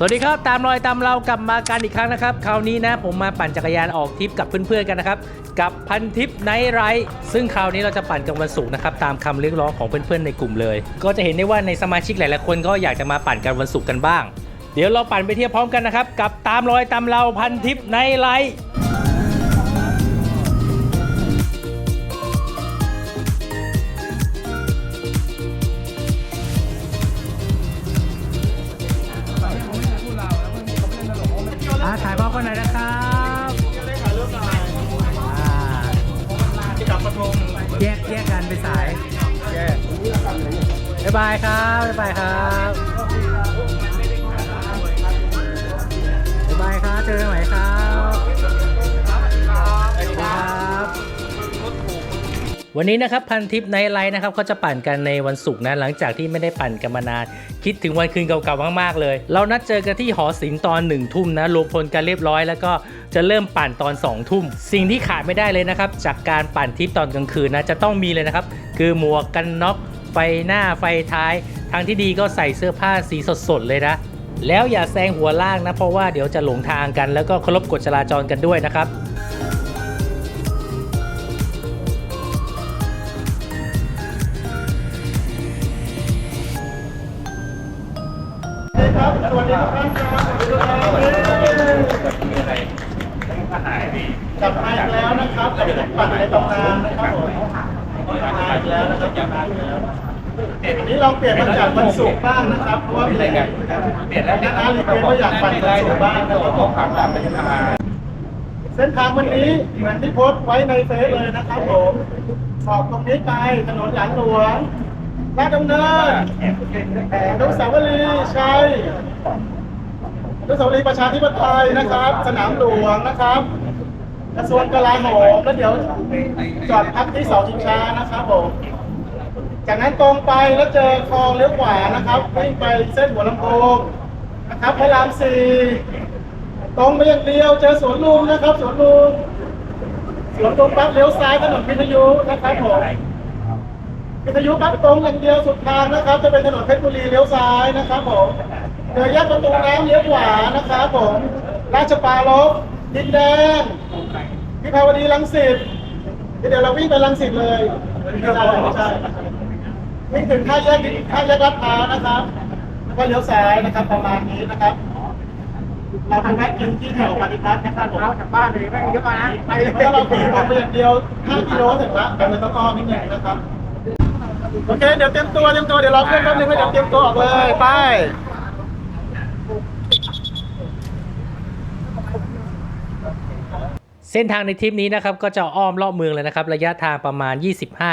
สวัสดีครับ ตามรอยตามเรากลับมากันอีกครั้งนะครับ คราวนี้นะผมมาปั่นจักรยานออกทริปกับเพื่อนๆกันนะครับ กับพันทิปไนท์ไรท์ซึ่งคราวนี้เราจะปั่นกันวันศุกร์นะครับ ตามคำเรียกร้องของเพื่อนๆในกลุ่มเลย ก็จะเห็นได้ว่าในสมาชิกหลายๆคนก็อยากจะมาปั่นกันวันศุกร์กันบ้าง เดี๋ยวเราปั่นไปเที่ยวพร้อมกันนะครับ กับตามรอยตามเราพันทิปไนท์ไรท์ ไปสายบ๊ายบายครับบ๊ายบายครับบ๊ายบายครับเจอกันใหม่ครับ วันนี้นะครับพันทิปไนท์ไลท์นะครับเขาจะปั่นกันในวันศุกร์นะหลังจากที่ไม่ได้ปั่นกันมานาน คิดถึงวันคืนเก่าๆมากๆเลย เรานัดเจอกันที่หอศิลป์ตอนหนึ่งทุ่มนะรวมพลกันเรียบร้อยแล้วก็จะเริ่มปั่นตอน2องทุ่ม สิ่งที่ขาดไม่ได้เลยนะครับจากการปั่นทิปตอนกลางคืนนะจะต้องมีเลยนะครับคือหมวกกันน็อกไฟหน้าไฟท้ายทางที่ดีก็ใส่เสื้อผ้าสีสดๆเลยนะแล้วอย่าแซงหัวล่างนะเพราะว่าเดี๋ยวจะหลงทางกันแล้วก็เคารพกฎจราจรกันด้วยนะครับ ครับสวัสดีทุกท่านครับสวัสดีทุกท่านกลับมาอีกแล้วนะครับกับปั่นในตำนานนะครับผมกลับมาอีกแล้วนะครับกลับมาอีกแล้ววันนี้เราเปลี่ยนมาจากวันศุกร์บ้างนะครับเพราะว่ามีเปลี่ยนแล้วนะรีเควสว่าอยากปั่นวันศุกร์บ้างนะครับเส้นทางวันนี้เหมือนที่โพสต์ไว้ในเฟซเลยนะครับผมออกตรงนี้ไปถนนหลานหลวง ลาดดำเนินอนุสาวรีย์ชัยอนุสาวรีย์ประชาธิปไตยนะครับ สนามหลวงนะครับกระทรวงกลาโหมแล้วเดี๋ยวจอดพักที่เสาชิงช้านะครับผมจากนั้นตรงไปแล้วเจอคลองเลี้ยวขวานะครับวิ่งไปเส้นหัวลำโพงนะครับพระรามสี่ตรงไปอย่างเดียวเจอสวนลุมนะครับสวนลุมสวนลุมปั๊บเลี้ยวซ้ายถนนพิทยุนะครับผม พิทยุปั๊บตรงอย่างเดียวสุดทางนะครับ จะเป็นถนนเพชรบุรีเลี้ยวซ้ายนะครับผมเจอแยกประตูน้ำเลี้ยวขวานะครับผมราชปรารภดินแดงพิพาวดีรังสิตเดี๋ยวเราวิ่งไปรังสิตเลยใช่ใช่วิ่งถึงท่าแยกท่าแยกลาดพร้าวนะครับแล้วก็เลี้ยวซ้ายนะครับประมาณนี้นะครับเราไปแวะกินที่แถวปฏิพัฒน์นะครับผมกลับบ้านเลยไม่เยอะมานะไปแล้วเราขี่ออกไปอย่างเดียว5กิโลถึงละแต่เราต้องอ้อมนิดหนึงนะครับ โอเค เดี๋ยวเตรียมตัว เตรียมตัว เดี๋ยวรอเพื่อนแป๊บนึงให้เดี๋ยวเตรียมตัวออกเลย ไป เส้นทางในทริปนี้นะครับก็จะอ้อมรอบเมืองเลยนะครับ ระยะทางประมาณ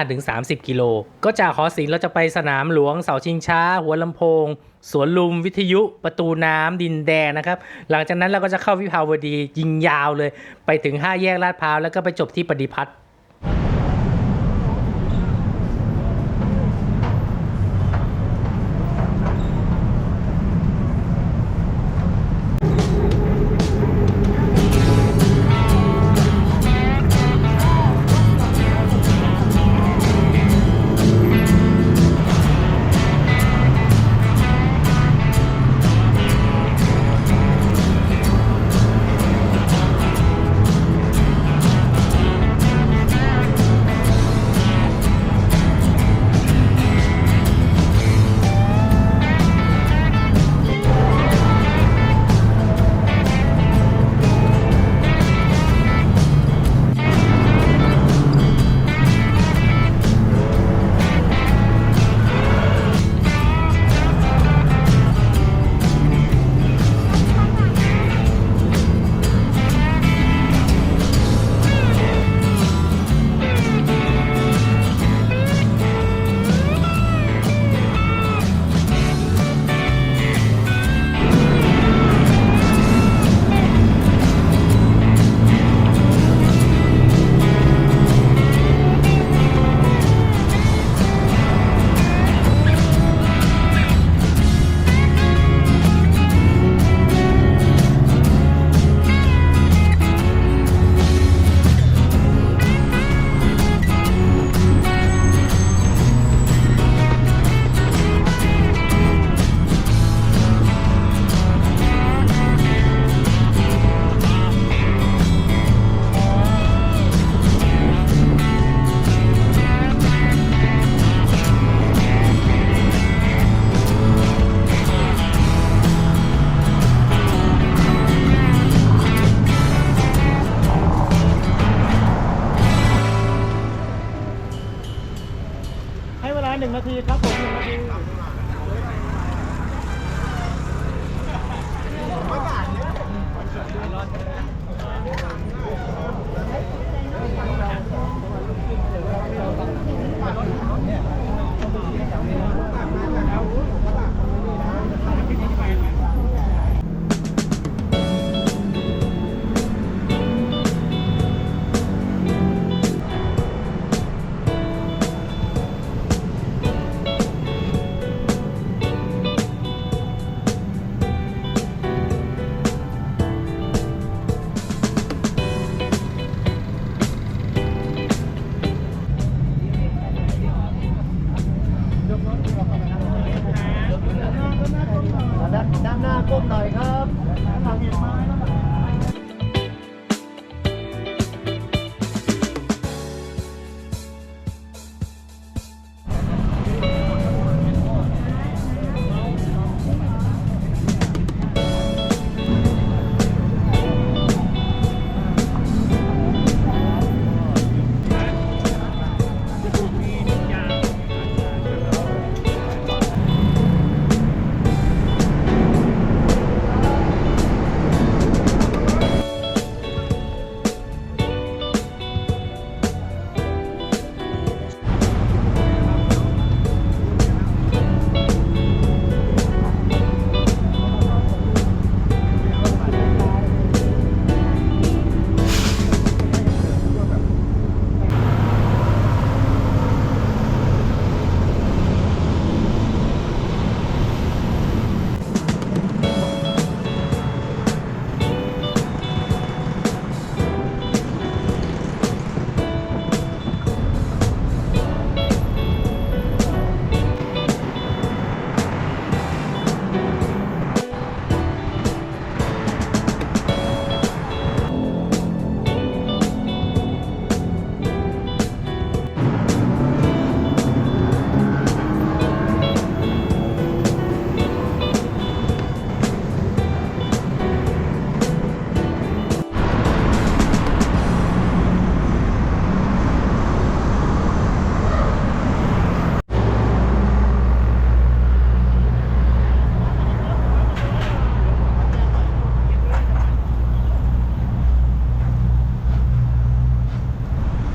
25-30 กิโล ก็จากหอศิลป์เราจะไปสนามหลวงเสาชิงช้า หัวลำโพง สวนลุมวิทยุประตูน้ำดินแดงนะครับ หลังจากนั้นเราก็จะเข้าวิภาวดียิงยาวเลย ไปถึง 5 แยกลาดพร้าวแล้วก็ไปจบที่ปฏิพัฒน์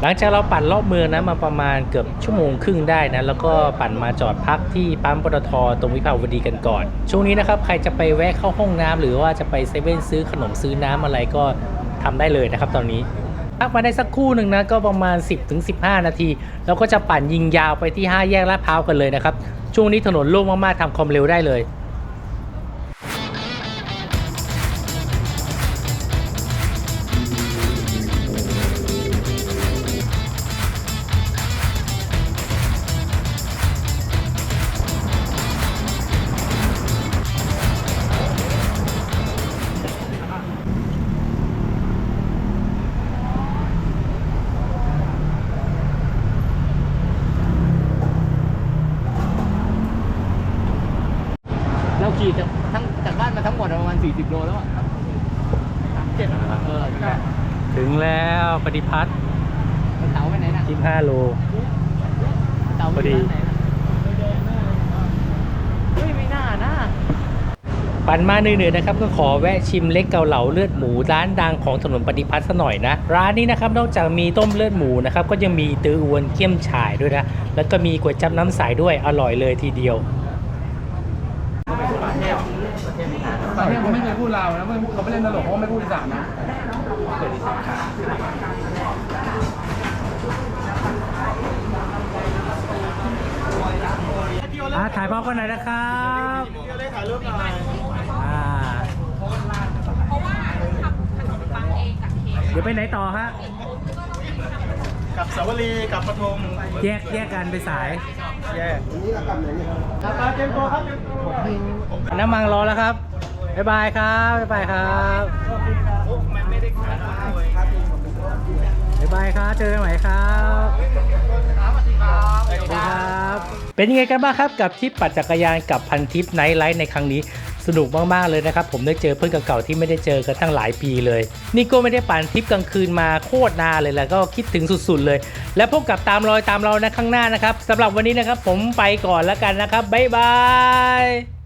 หลังจากเราปั่นรอบเมืองนะมาประมาณเกือบชั่วโมงครึ่งได้นะแล้วก็ปั่นมาจอดพักที่ปั๊มปตทตรงวิภาวดีกันก่อน ช่วงนี้นะครับใครจะไปแวะเข้าห้องน้ำหรือว่าจะไปเซเว่นซื้อขนมซื้อน้ำอะไรก็ทำได้เลยนะครับ ตอนนี้พักมาได้สักคู่หนึ่งนะก็ประมาณ 10-15 นาที แล้วก็จะปั่นยิงยาวไปที่ 5 แยกลาดพร้าวกันเลยนะครับช่วงนี้ถนนโล่งมากๆทำความเร็วได้เลย เราขี่จากทั้งจากบ้านมาทั้งหมดประมาณ 40 โลแล้วอะเจ็ดเออถึงแล้วปฏิพัฒน์เต๋าไปไหนน่ะ15 โล เต๋าพอดีไหนน่ะเฮ้ยไม่น่านะปั่นมาเหนื่อยๆนะครับก็ขอแวะชิมเล็กเกาเหลาเลือดหมูร้านดังของถนนปฏิพัฒน์ซะหน่อยนะ ร้านนี้นะครับนอกจากมีต้มเลือดหมูนะครับก็ยังมีตืออวนเกี๊ยมฉ่ายด้วยนะแล้วก็มีก๋วยจับน้ำใสด้วยอร่อยเลยทีเดียว ตอนนี้เขาไม่เคยพูดลาวนะเขาไม่เล่นตลกเขาไม่พูดอีสานนะอ่าถ่ายภาพกันหน่อยนะครับเดี๋ยวได้ถ่ายรูปหน่อยอ่าเดี๋ยวไปไหนต่อฮะ กับสาวรีกับปทุมแยกแยกกันไปสายแย่ครับเตรียมตัวครับเตรียมตัวน้ำมังรอแล้วครับ บ๊ายบายครับบ๊ายบายครับไม่ได้ขายด้วยบ๊ายบายครับเจอกันใหม่ครับสวัสดีครับ เป็นยังไงกันบ้างครับกับทริปปั่นจักรยานกับพันทิปไนท์ไลท์ในครั้งนี้สนุกมาก ๆ เลยนะครับ ผมได้เจอเพื่อนเก่าๆที่ไม่ได้เจอกันตั้งหลายปีเลย นี่ก็ไม่ได้ปั่นทริปกลางคืนมาโคตรนานเลยแล้วก็คิดถึงสุด ๆ เลย และพบกับตามรอยตามเรานะข้างหน้านะครับสำหรับวันนี้นะครับผมไปก่อนแล้วกันนะครับบ๊ายบาย